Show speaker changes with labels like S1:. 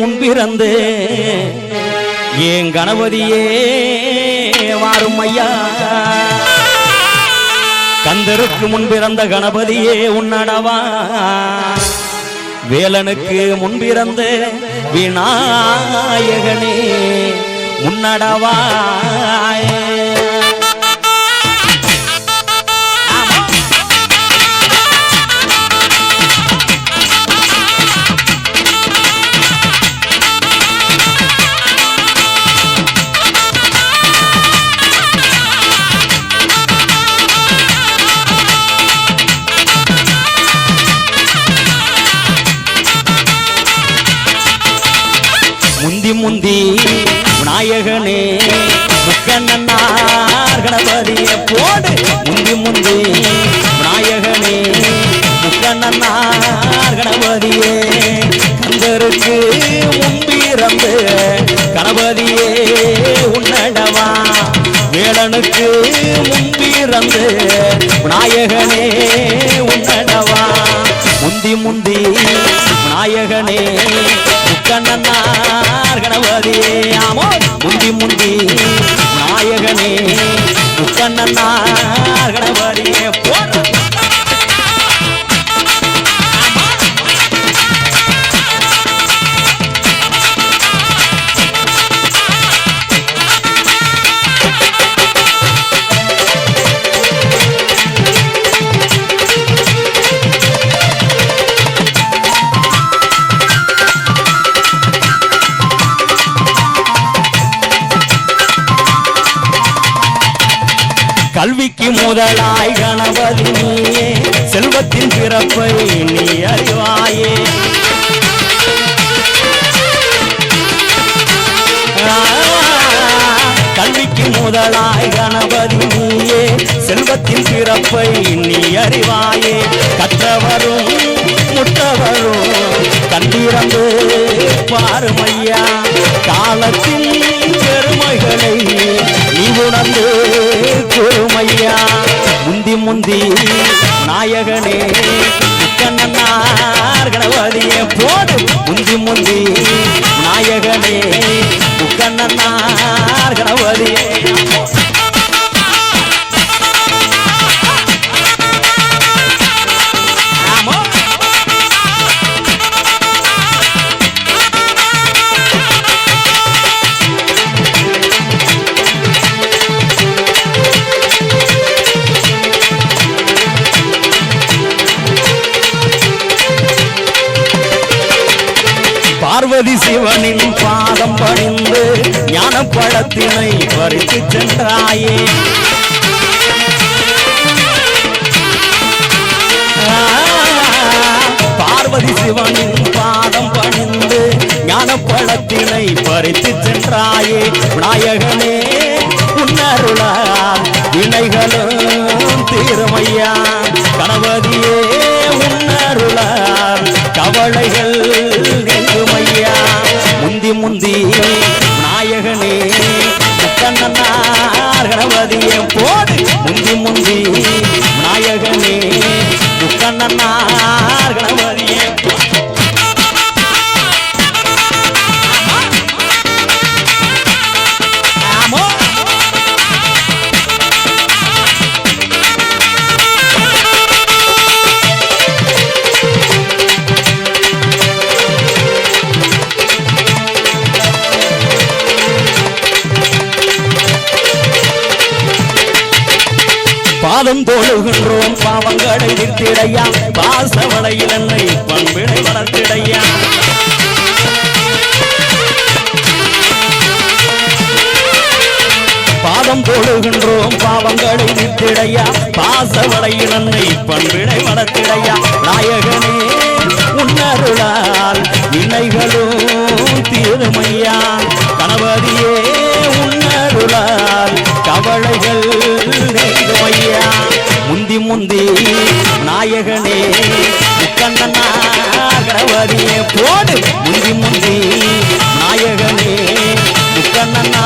S1: முன்பிறந்து ஏன் கணபதியே வாரும் ஐயா. கந்தருக்கு முன்பிறந்த கணபதியே உன்னடவா வேலனுக்கு முன்பிறந்த விநாயகனே உன்னடவாயே முந்தி முந்தி விநாயகனே முக்கண்ணன்னார் கணபதிய போடு. முந்தி முந்தி விநாயகனே முக்கண்ணன்னார் கணபதியே. கந்தருக்கு முன்பிறந்து கணபதியே உன்னடவா. வேடனுக்கு முன்பிறந்து விநாயகனே உன்னடவா. முந்தி முந்தி விநாயகனே முக்கண்ணன்னார் கணபதியே கல்விக்கு முதலாய் கணபதி நீயே செல்வத்தின் பிறப்பை நீ அறிவாயே. கல்விக்கு முதலாய் கணபதி நீயே செல்வத்தின் பிறப்பை நீ அறிவாயே. கற்றவரும் முற்றவரும் கண்டிரந்து பாருமையா காலத்தின் பெருமைகளை நீ உணர்ந்து கூறுமையா முந்தி முந்தி நாயகனே கண்ணன்னார் கணபதியே போடு. முந்தி முந்தி பாதம் பணிந்து ஞான பழத்தினை பறித்து சென்றாயே பார்வதி சிவனின் பாதம் பணிந்து ஞான பழத்தினை பறித்து சென்றாயே. விநாயகனே உன்னருளால் வினைகளும் தீருமையா. கணபதியே உன்னருளால் கவலைகள் முக்கண்ணனார் பாதம் தோழுகின்றோம். பாவங்களை நிறுத்திடையா. பாசவளையில் என்னை பண்பினை வளர்த்திடையா. பாதம் போடுகின்றோம் பாவங்களை நிறுத்திடையா. பாசவளையில் என்னை பண்பினை வளர்த்திடையா. நாயகனே உன்னருளால் வினைகளும் தீருமையா. கணபதியே உன்னருளால் கவலைகள் முந்தி நாயகனே முக்கண்ணனாகரவதியே போடு. முந்தி முந்தி நாயகனே முக்கண்ணனா